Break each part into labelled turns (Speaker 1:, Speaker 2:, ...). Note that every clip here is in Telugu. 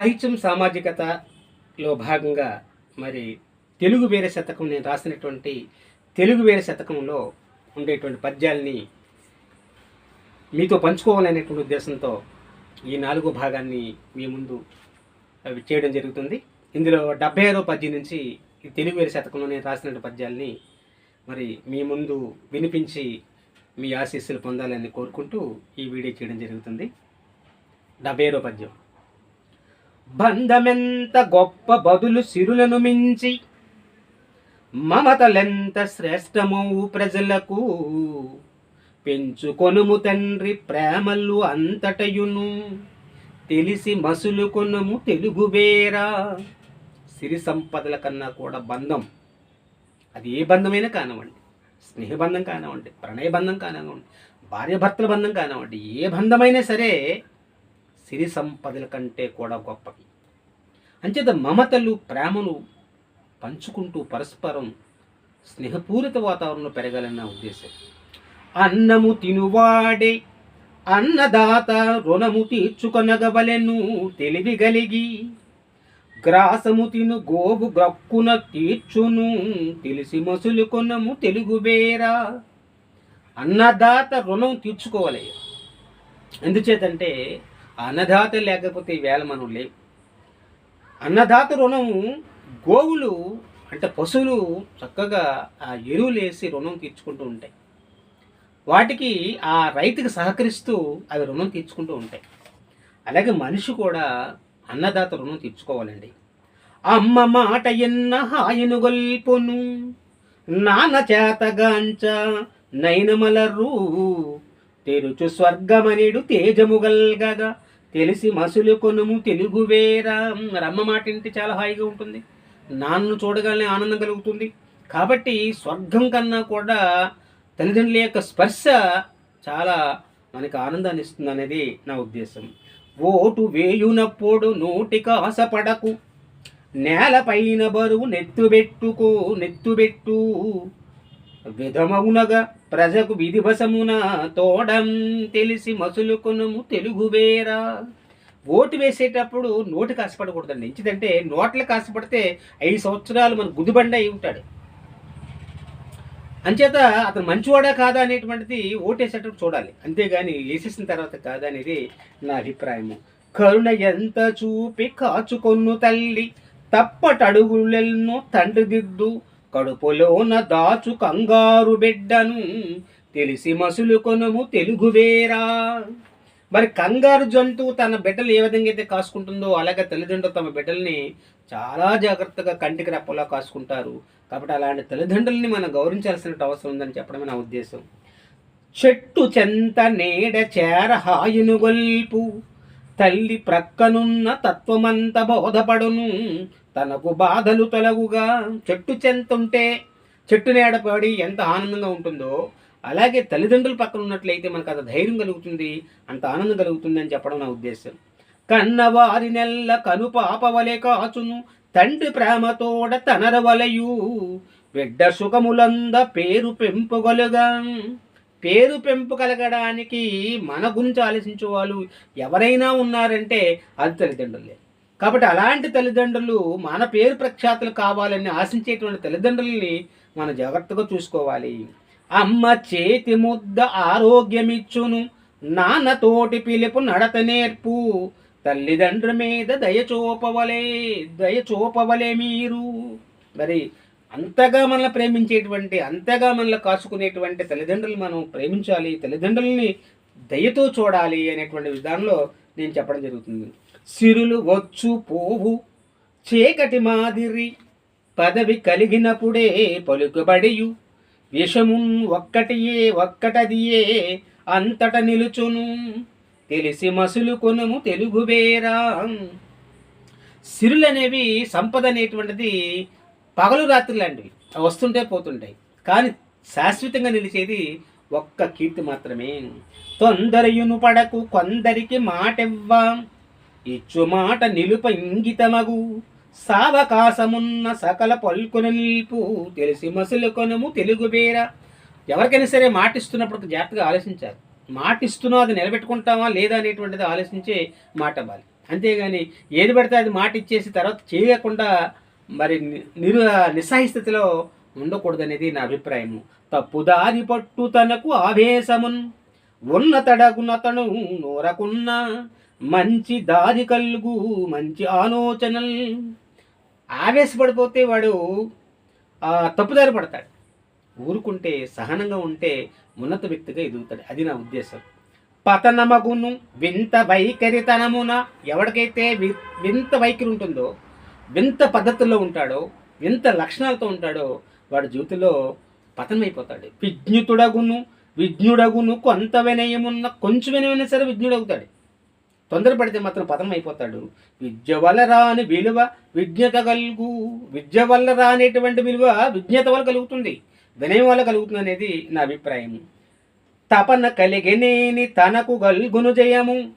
Speaker 1: సాహిత్యం సామాజికతలో భాగంగా మరి తెలుగు వేరే శతకం నేను రాసినటువంటి తెలుగు వేరే శతకంలో ఉండేటువంటి పద్యాల్ని మీతో పంచుకోవాలనేటువంటి ఉద్దేశంతో ఈ నాలుగో భాగాన్ని మీ ముందు అవి చేయడం జరుగుతుంది. ఇందులో డెబ్బై ఐదో పద్యం నుంచి ఈ తెలుగు వేరే శతకంలో నేను రాసినటువంటి పద్యాల్ని మరి మీ ముందు వినిపించి మీ ఆశీస్సులు పొందాలని కోరుకుంటూ ఈ వీడియో చేయడం జరుగుతుంది. డెబ్బై ఐదో పద్యం. బంధమెంత గొప్ప బదులు సిరులను మించి మమతలెంత శ్రేష్టమౌ ప్రజలకు? పెంచుకొనుము తండ్రి ప్రేమలు అంతటయును తెలిసి మసులు కొనుము తెలుగు వేరా. సిరి సంపదల కన్నా కూడా బంధం అది ఏ బంధమైనా కానివ్వండి స్నేహబంధం కానివ్వండి ప్రణయ బంధం కానివ్వండి భార్యాభర్తల బంధం కానివ్వండి ఏ బంధమైనా సరే సిరి సంపదల కంటే కూడా గొప్పవి. అంచేత మమతలు ప్రేమను పంచుకుంటూ పరస్పరం స్నేహపూరిత వాతావరణంలో పెరగాలన్న ఉద్దేశం. అన్నము తినువాడే అన్నదాత రుణము తీర్చుకొనగవలెను తెలివిగలిగి గ్రాసము తిను గోవు గ్రక్కున తీర్చును తెలిసి మసులు కొనము తెలుగుబేరా అన్నదాత రుణం తీర్చుకోవాలి. ఎందుచేతంటే అన్నదాత లేకపోతే ఈవేళ మనం లేవు. అన్నదాత రుణము గోవులు అంటే పశువులు చక్కగా ఆ ఎరువులు వేసి రుణం తీర్చుకుంటూ ఉంటాయి. వాటికి ఆ రైతుకి సహకరిస్తూ అవి రుణం తీర్చుకుంటూ ఉంటాయి. అలాగే మనిషి కూడా అన్నదాత రుణం తీర్చుకోవాలండి. అమ్మ మాట ఎన్న హాయను గొల్పును నాన్న చేతగాంచ నైనమలరు తెరుచు స్వర్గమనిడు తేజముగల్గగా తెలిసి మసులు కొనుము తెలుగువేరా రమ్మ మాట ఇంటి చాలా హాయిగా ఉంటుంది. నాన్ను చూడగానే ఆనందం కలుగుతుంది. కాబట్టి స్వర్గం కన్నా కూడా తల్లిదండ్రుల యొక్క స్పర్శ చాలా మనకి ఆనందాన్ని ఇస్తుంది అనేది నా ఉద్దేశం. ఓటు వేయునప్పుడు నోటికి ఆశపడకు. నేలపైన బరువు నెత్తుబెట్టుకో నెత్తుబెట్టు. విధమౌనగా ప్రజకు విధివశమున తోడం తెలిసి మసులు కొనుము తెలుగు వేరా. ఓటు వేసేటప్పుడు నోటికి ఆశపడకూడదండి ఎందుకంటే నోట్లకు ఆశపడితే ఐదు సంవత్సరాలు మన గుదిబండ అయి ఉంటాడు. అంచేత అతను మంచివాడా కాదా అనేటువంటిది ఓటేసేటప్పుడు చూడాలి. అంతేగాని వేసేసిన తర్వాత కాదా అనేది నా అభిప్రాయము. కరుణ ఎంత చూపి కాచుకొన్ను తల్లి తప్పటడుగులెన్నో తండ్రి దిద్దు కడుపులోన దాచు కంగారు బిడ్డను తెలిసి మసులు కొనుము తెలుగు వేరా. మరి కంగారు జంతువు తన బిడ్డలు ఏ విధంగా అయితే కాసుకుంటుందో అలాగే తల్లిదండ్రులు తమ బిడ్డల్ని చాలా జాగ్రత్తగా కంటికి రెప్పలా కాసుకుంటారు. కాబట్టి అలాంటి తల్లిదండ్రుల్ని మనం గౌరవించాల్సిన అవసరం ఉందని చెప్పడమే నా ఉద్దేశం. చెట్టు చెంత నీడ చేర హాయును గొల్పు తల్లి ప్రక్కనున్న తత్వమంత బోధపడును. తనకు బాధలు తొలగుగా చెట్టు చెంతుంటే చెట్టు నేడపడి ఎంత ఆనందంగా ఉంటుందో అలాగే తల్లిదండ్రుల పక్కన ఉన్నట్లయితే మనకు అంత ధైర్యం కలుగుతుంది అంత ఆనందం కలుగుతుంది అని చెప్పడం నా ఉద్దేశం. కన్నవారి నెల్ల కను పాపవలే కాచును తండ్రి ప్రేమతోడ తనరవలయు బిడ్డ సుఖములంద పేరు పెంపుగలుగా పేరు పెంపు కలగడానికి మన గురించి ఆలోచించే వాళ్ళు ఎవరైనా ఉన్నారంటే అది తల్లిదండ్రులే. కాబట్టి అలాంటి తల్లిదండ్రులు మన పేరు ప్రఖ్యాతులు కావాలని ఆశించేటువంటి తల్లిదండ్రుల్ని మనం జాగ్రత్తగా చూసుకోవాలి. అమ్మ చేతి ముద్ద ఆరోగ్యమిచ్చును నాన్నతోటి పిలుపు నడత నేర్పు తల్లిదండ్రుల మీద దయ చూపవలే దయ చూపవలే మీరు. మరి అంతగా మనల్ని ప్రేమించేటువంటి అంతగా మనల్ని కాసుకునేటువంటి తల్లిదండ్రులు మనం ప్రేమించాలి తల్లిదండ్రుల్ని దయతో చూడాలి అనేటువంటి విధానంలో నేను చెప్పడం జరుగుతుంది. సిరులు వచ్చు పోవు. చీకటి మాదిరి పదవి కలిగినప్పుడే పలుకుబడియు. విషమున్ ఒక్కటియే ఒక్కటదియే అంతట నిలుచును. తెలిసి మసులు కొనుము తెలుగు వేరా. సిరులనేవి సంపద అనేటువంటిది పగలు రాత్రి లాంటివి వస్తుంటే పోతుంటాయి. కానీ శాశ్వతంగా నిలిచేది ఒక్క కీర్తి మాత్రమే. తొందరయును పడకు కొందరికి మాటెవ్వా. ఇచ్చు మాట నిలుప ఇంగితమగు. సావకాశమున్న సకల పల్కున నిలుపు తెలిసి మసలు కొనము తెలుగు బేర. ఎవరికైనా సరే మాటిస్తున్నప్పుడు జాగ్రత్తగా ఆలోచించాలి. మాటిస్తున్నా అది నిలబెట్టుకుంటామా లేదా అనేటువంటిది ఆలోచించే మాట అవ్వాలి. అంతేగాని ఏది పడితే అది మాట ఇచ్చేసి తర్వాత చేయకుండా మరి నిరు నిస్సాహిస్థితిలో ఉండకూడదనేది నా అభిప్రాయము. తప్పుదారి పట్టు తనకు ఆవేశమున్. ఉన్నతడగునతను నోరకున్న మంచి దారి కలుగు మంచి ఆలోచనలు. ఆవేశపడిపోతే వాడు తప్పుదారి పడతాడు. ఊరుకుంటే సహనంగా ఉంటే ఉన్నత వ్యక్తిగా ఎదుగుతాడు. అది నా ఉద్దేశం. పతనమగును వింత వైఖరితనమున ఎవరికైతే వింత వైఖరి ఉంటుందో వింత పద్ధతుల్లో ఉంటాడో వింత లక్షణాలతో ఉంటాడో వాడి జీవితంలో పతనమైపోతాడు. విజ్ఞుతుడగును విజ్ఞుడగును కొంత వినయమున్న కొంచెం వినయమైనా సరే విజ్ఞుడవుతాడు. తొందరపడితే మాత్రం పతనం అయిపోతాడు. విద్య వల్ల రాని విలువ విజ్ఞత కలుగు విద్య వల్ల రానేటువంటి విలువ విజ్ఞత వల్ల కలుగుతుంది. వినయం వల్ల కలుగుతుంది అనేది నా అభిప్రాయం. తపన కలిగినేని తనకు గల్గును జయము.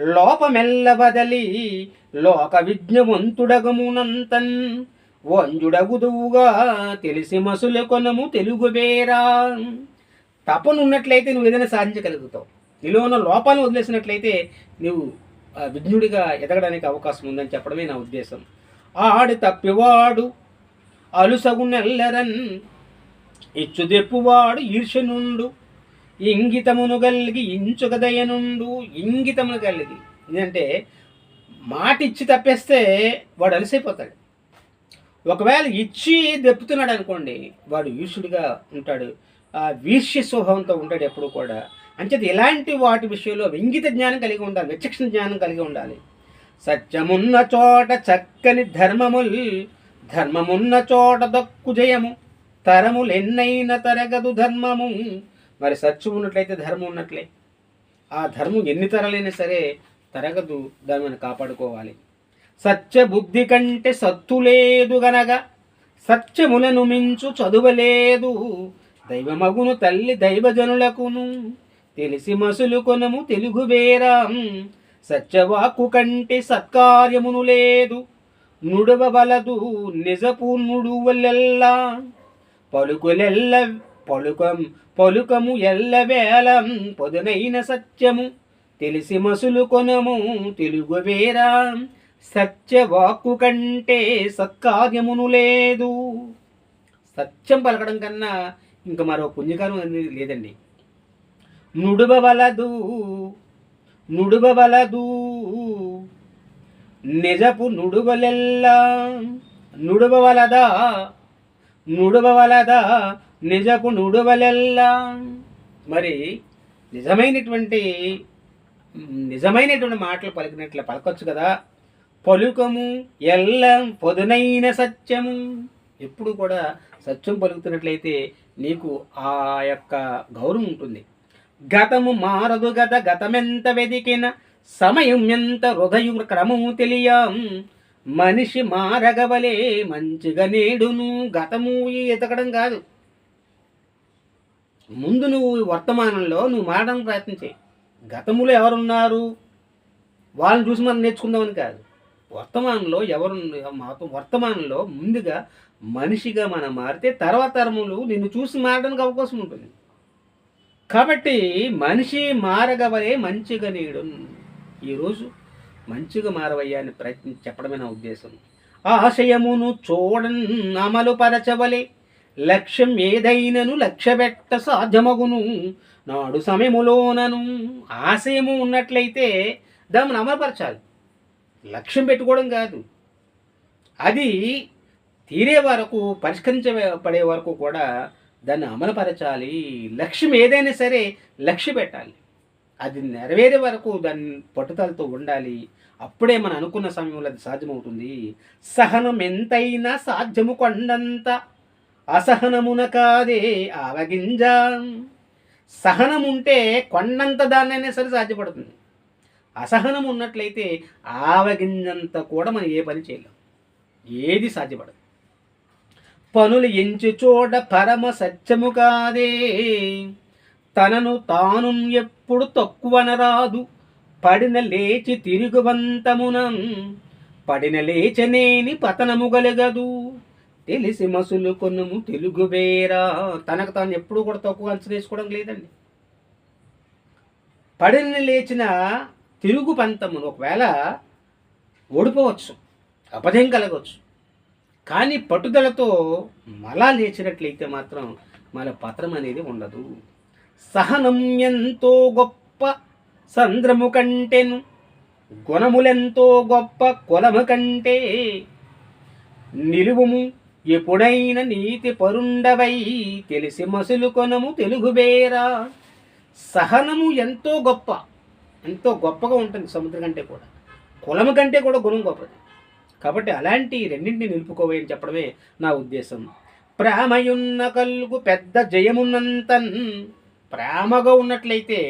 Speaker 1: లోపమెల్ల బదలి లోక విజ్ఞవంతుడగమునంతన్. వంజుడగుదువుగా తెలిసి మసులు కొనము తెలుగు వేరా. తపన ఉన్నట్లయితే నువ్వు ఏదైనా సాధించగలుగుతావు. నీలో ఉన్న లోపాలను వదిలేసినట్లయితే నువ్వు ఆ, విజ్ఞుడిగా ఎదగడానికి అవకాశం ఉందని చెప్పడమే నా ఉద్దేశం. ఆడి తప్పివాడు అలుసగు నెల్లరన్ ఇచ్చు దెప్పువాడు ఈర్షనుండు ఇంగితమును కలిగి ఇంచుకదయనుండు ఇంగితమును కలిగి ఎందుకంటే మాట ఇచ్చి తప్పేస్తే వాడు అలసైపోతాడు. ఒకవేళ ఇచ్చి దెప్పుతున్నాడు అనుకోండి వాడు ఈర్షుడిగా ఉంటాడు. ఆ వీర్ష్య స్వభావంతో ఉంటాడు ఎప్పుడు కూడా. అంచేది ఇలాంటి వాటి విషయంలో ఇంగిత జ్ఞానం కలిగి ఉండాలి విచక్షణ జ్ఞానం కలిగి ఉండాలి. సత్యమున్న చోట చక్కని ధర్మముల్ ధర్మమున్న చోట దక్కు జయము తరములెన్నైన తరగదు ధర్మము. మరి సత్యం ఉన్నట్లయితే ధర్మం ఉన్నట్లే. ఆ ధర్మం ఎన్ని తరలైనా సరే తరగదు దాన్ని కాపాడుకోవాలి. సత్య బుద్ధి కంటే సత్తు లేదు గనగా సత్యములను మించు చదువలేదు దైవమగును తల్లి దైవజనులకును. తెలిసి మసులు కొనము తెలుగు వేరాం. సత్యవాక్కు కంటే సత్కార్యమును లేదు. నుడవవలదు నిజపు నుడువలెల్లా పలుకులెల్ల పలుకం పలుకము ఎల్లవేళం పొదునైన సత్యము. తెలిసి మసులు కొనము తెలుగు వేరా. సత్యవాక్కు కంటే సత్కార్యమును లేదు. సత్యం పలకడం కన్నా ఇంకా మరో పుణ్యకారం అనేది లేదండి. నుడువవలదు నుడువవలదు నిజపు నుడువలెల్లా నుడువలదా నుడువలదా నిజపు నుడువలెల్లా మరి నిజమైనటువంటి నిజమైనటువంటి మాటలు పలికినట్లు పలకొచ్చు కదా. పలుకము ఎల్లం పొదునైన సత్యము. ఎప్పుడు కూడా సత్యం పలుకుతున్నట్లయితే నీకు ఆ యొక్క గౌరవం ఉంటుంది. గతము మారదు గత గతమెంత వెదికిన సమయం ఎంత హృదయం క్రమము తెలియం. మనిషి మారగవలే మంచిగా నేడును. గతము ఎతకడం కాదు. ముందు నువ్వు వర్తమానంలో నువ్వు మారడానికి ప్రయత్నించే గతములో ఎవరున్నారు? వాళ్ళని చూసి మనం నేర్చుకుందామని కాదు. వర్తమానంలో ఎవరు వర్తమానంలో ముందుగా మనిషిగా మనం మారితే తర్వాత తరములు నిన్ను చూసి మారడానికి అవకాశం ఉంటుంది. కాబట్టి మనిషి మారగవలే మంచిగా నీడు ఈరోజు మంచిగా మారవయ్యా అని ప్రయత్నం చెప్పడమే నా ఉద్దేశం. ఆశయమును చూడన్ అమలు పరచవలే. లక్ష్యం ఏదైనను లక్ష్యపెట్ట సాధ్యమగును. నాడు సమయములోనను ఆశయము ఉన్నట్లయితే దాన్ని అమలుపరచాలి లక్ష్యం పెట్టుకోవడం కాదు. అది తీరే వరకు పరిష్కరించబడే వరకు కూడా దాన్ని అమలుపరచాలి. లక్ష్యం ఏదైనా సరే లక్ష్య పెట్టాలి. అది నెరవేరే వరకు దాని పట్టుదలతో ఉండాలి. అప్పుడే మనం అనుకున్న సమయంలో అది సాధ్యమవుతుంది. సహనం ఎంతైనా సాధ్యము కొండంత. అసహనమున కాదే ఆవగింజ. సహనం ఉంటే కొండంత దాన్నైనా సరే సాధ్యపడుతుంది. అసహనం ఉన్నట్లయితే ఆవగింజంత కూడా మనం ఏ పని చేయలేం. ఏది సాధ్యపడదు. పనులు ఎంచు చూడ పరమ సత్యము కాదే. తనను తాను ఎప్పుడు తక్కువనరాదు. పడిన లేచి తిరుగువంతమున. పడిన లేచనేని పతనము గలగదు. తెలిసి మసులు కొనుము తెలుగు వేరా. తనకు తాను ఎప్పుడు కూడా తక్కువ అంచనా వేసుకోవడం లేదండి. పడిన లేచిన తిరుగు పంతమును ఒకవేళ ఓడిపోవచ్చు. అపజయం కలగవచ్చు. కానీ పట్టుదలతో మలా లేచినట్లయితే మాత్రం మన పత్రం అనేది ఉండదు. సహనం ఎంతో గొప్ప సంద్రము కంటేను గుణములెంతో గొప్ప కులము కంటే నిలువుము ఎప్పుడైన నీతి పరుండవై తెలిసి మసులు కొనము తెలుగుబేరా సహనము ఎంతో గొప్ప ఎంతో గొప్పగా ఉంటుంది సముద్రం కంటే కూడా. కులము కంటే కూడా గుణం గొప్పది. కాబట్టి అలాంటి రెండింటిని నిలుపుకోవే అని చెప్పడమే నా ఉద్దేశం. ప్రేమయున్న కలుగు పెద్ద జయమున్నంతన్ ప్రేమగా ఉన్నట్లయితే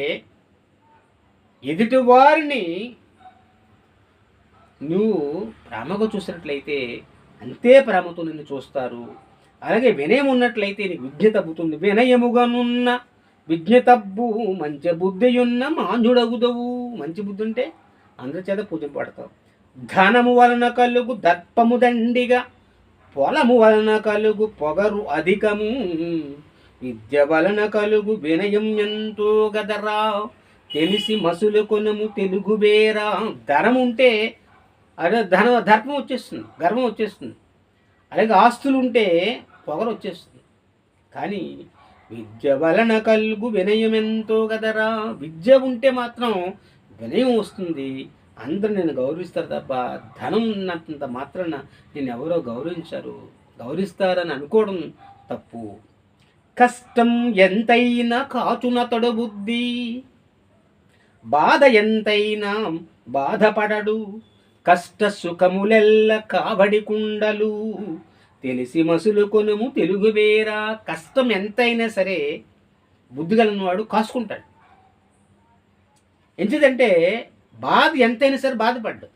Speaker 1: ఎదుటివారిని నువ్వు ప్రేమగా చూసినట్లయితే అంతే ప్రేమతో నిన్ను చూస్తారు. అలాగే వినయం ఉన్నట్లయితే నీకు విద్య తగ్గుతుంది. వినయముగానున్న విజ్ఞ తబ్బు మంచి బుద్ధియున్న మాంజుడగుదవు. మంచి బుద్ధి ఉంటే అందరి చేత పూజింపడతావు ధనము వలన కలుగు దర్పము దండిగా పొలము వలన కలుగు పొగరు అధికము. విద్య వలన కలుగు వినయం ఎంతో గదరా తెలిసి మసులు కొనము తెలుగు వేరా. ధనం ఉంటే అదే ధన దర్పం వచ్చేస్తుంది గర్వం వచ్చేస్తుంది. అలాగే ఆస్తులు ఉంటే పొగరు వచ్చేస్తుంది. కానీ విద్య వలన కలుగు వినయం ఎంతో కదరా విద్య ఉంటే మాత్రం వినయం వస్తుంది. అందరూ నేను గౌరవిస్తారు తప్ప ధనం ఉన్నంత మాత్రాన నేను ఎవరో గౌరవించారు. గౌరవిస్తారని అనుకోవడం తప్పు. కష్టం ఎంతైనా కాచున బుద్ధి బాధ ఎంతైనా బాధపడడు. కష్ట సుఖములెల్ల కావడి కుండలు. తెలిసి మసులు కొనుము తెలుగు వేరా. కష్టం ఎంతైనా సరే బుద్ధిగలనవాడు కాసుకుంటాడు. ఎందుకంటే బాధ ఎంతైనా సరే బాధపడ్డు.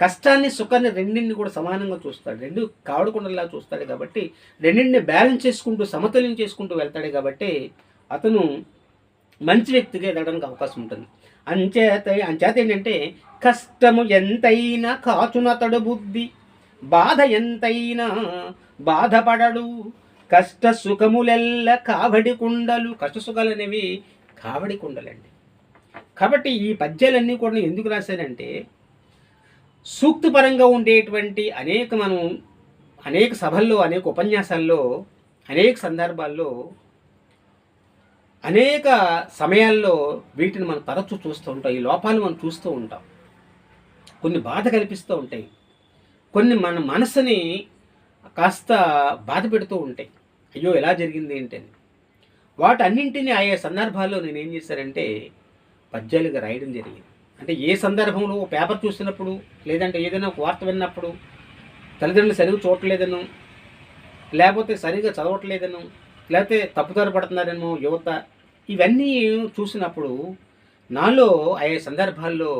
Speaker 1: కష్టాన్ని సుఖాన్ని రెండింటిని కూడా సమానంగా చూస్తాడు. రెండు కావడకుండలా చూస్తాడు కాబట్టి రెండింటిని బ్యాలెన్స్ చేసుకుంటూ సమతుల్యం చేసుకుంటూ వెళ్తాడు కాబట్టి అతను మంచి వ్యక్తిగా ఎదగడానికి అవకాశం ఉంటుంది. అంచేత అంచేత ఏంటంటే కష్టము ఎంతైనా కాచునతడు బుద్ధి బాధ ఎంతైనా బాధపడడు. కష్ట సుఖములెల్ల కావడి కుండలు కష్ట సుఖాలు అనేవి కావడి కుండలండి కాబట్టి ఈ పద్యాలన్నీ కూడా నేను ఎందుకు రాశానంటే సూక్తిపరంగా ఉండేటువంటి అనేక మనం అనేక సభల్లో అనేక ఉపన్యాసాల్లో అనేక సందర్భాల్లో అనేక సమయాల్లో వీటిని మనం తరచూ చూస్తూ ఉంటాం. ఈ లోపాలు మనం చూస్తూ ఉంటాం. కొన్ని బాధ కల్పిస్తూ ఉంటాయి. కొన్ని మన మనసుని కాస్త బాధ పెడుతూ ఉంటాయి. అయ్యో ఎలా జరిగింది ఏంటని వాటన్నింటినీ ఆయా సందర్భాల్లో నేనేం చేశానంటే పద్యాలుగా రాయడం జరిగింది. అంటే ఏ సందర్భంలో పేపర్ చూసినప్పుడు లేదంటే ఏదైనా ఒక వార్త విన్నప్పుడు తల్లిదండ్రులు సరిగ్గా చూడట్లేదను లేకపోతే సరిగ్గా చదవట్లేదను లేకపోతే తప్పుదారి పడుతున్నారేమో యువత ఇవన్నీ చూసినప్పుడు నాలో ఆయా సందర్భాల్లో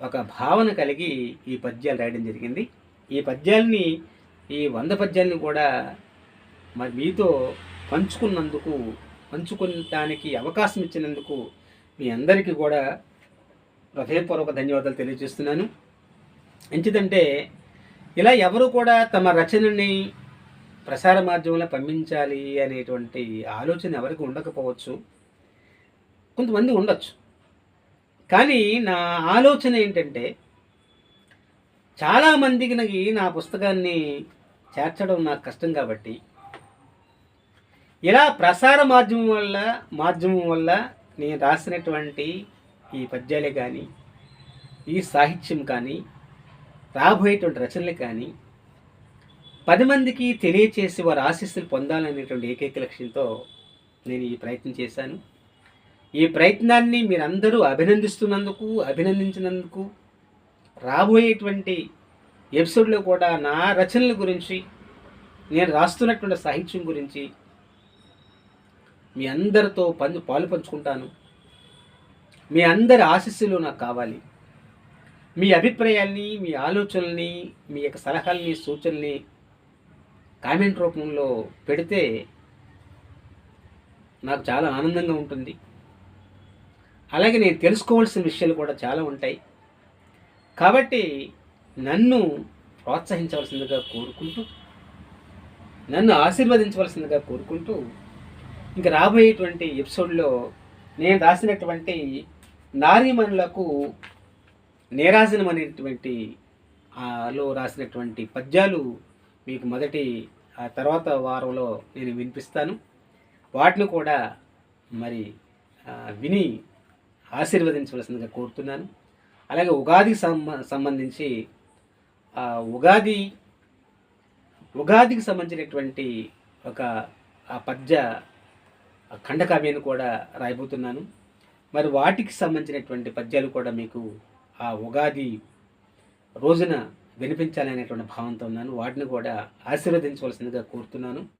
Speaker 1: ఒక భావన కలిగి ఈ పద్యాలు రాయడం జరిగింది. ఈ పద్యాలని ఈ వంద పద్యాల్ని కూడా మరి మీతో పంచుకున్నందుకు పంచుకునటానికి అవకాశం ఇచ్చినందుకు మీ అందరికీ కూడా హృదయపూర్వక ధన్యవాదాలు తెలియజేస్తున్నాను. ఎంచిదంటే ఇలా ఎవరు కూడా తమ రచనని ప్రసార మాధ్యమంలో పంపించాలి అనేటువంటి ఆలోచన ఎవరికి ఉండకపోవచ్చు. కొంతమంది ఉండొచ్చు. కానీ నా ఆలోచన ఏంటంటే చాలామందికి నాకు నా పుస్తకాన్ని చేర్చడం నాకు కష్టం కాబట్టి ఇలా ప్రసార మాధ్యమం వల్ల మాధ్యమం వల్ల నేను రాసినటువంటి ఈ పద్యాలే కానీ ఈ సాహిత్యం కానీ రాబోయేటువంటి రచనలు కానీ పది మందికి తెలియచేసి వారి ఆశీస్సులు పొందాలనేటువంటి ఏకైక లక్ష్యంతో నేను ఈ ప్రయత్నం చేశాను. ఈ ప్రయత్నాన్ని మీరందరూ అభినందిస్తున్నందుకు అభినందించినందుకు రాబోయేటువంటి ఎపిసోడ్లో కూడా నా రచనల గురించి నేను రాస్తున్నటువంటి సాహిత్యం గురించి మీ అందరితో పంచు పాలు పంచుకుంటాను. మీ అందరి ఆశస్సులు నాకు కావాలి. మీ అభిప్రాయాల్ని మీ ఆలోచనల్ని మీ యొక్క సలహాల్ని సూచనల్ని కామెంట్ రూపంలో పెడితే నాకు చాలా ఆనందంగా ఉంటుంది. అలాగే నేను తెలుసుకోవాల్సిన విషయాలు కూడా చాలా ఉంటాయి. కాబట్టి నన్ను ప్రోత్సహించవలసిందిగా కోరుకుంటూ నన్ను ఆశీర్వదించవలసిందిగా కోరుకుంటూ ఇంకా రాబోయేటువంటి ఎపిసోడ్లో నేను రాసినటువంటి నారీమణులకు నీరాజనం అనేటువంటి లో రాసినటువంటి పద్యాలు మీకు మొదటి ఆ తర్వాత వారంలో నేను వినిపిస్తాను. వాటిని కూడా మరి విని ఆశీర్వదించవలసిందిగా కోరుతున్నాను. అలాగే ఉగాదికి సంబ సంబంధించి ఉగాది ఉగాదికి సంబంధించినటువంటి ఒక ఆ పద్య ఖండకావ్యాన్ని కూడా రాయబోతున్నాను. మరి వాటికి సంబంధించినటువంటి పద్యాలు కూడా మీకు ఆ ఉగాది రోజున వినిపించాలనేటువంటి భావంతో ఉన్నాను. వాటిని కూడా ఆశీర్వదించవలసిందిగా కోరుతున్నాను.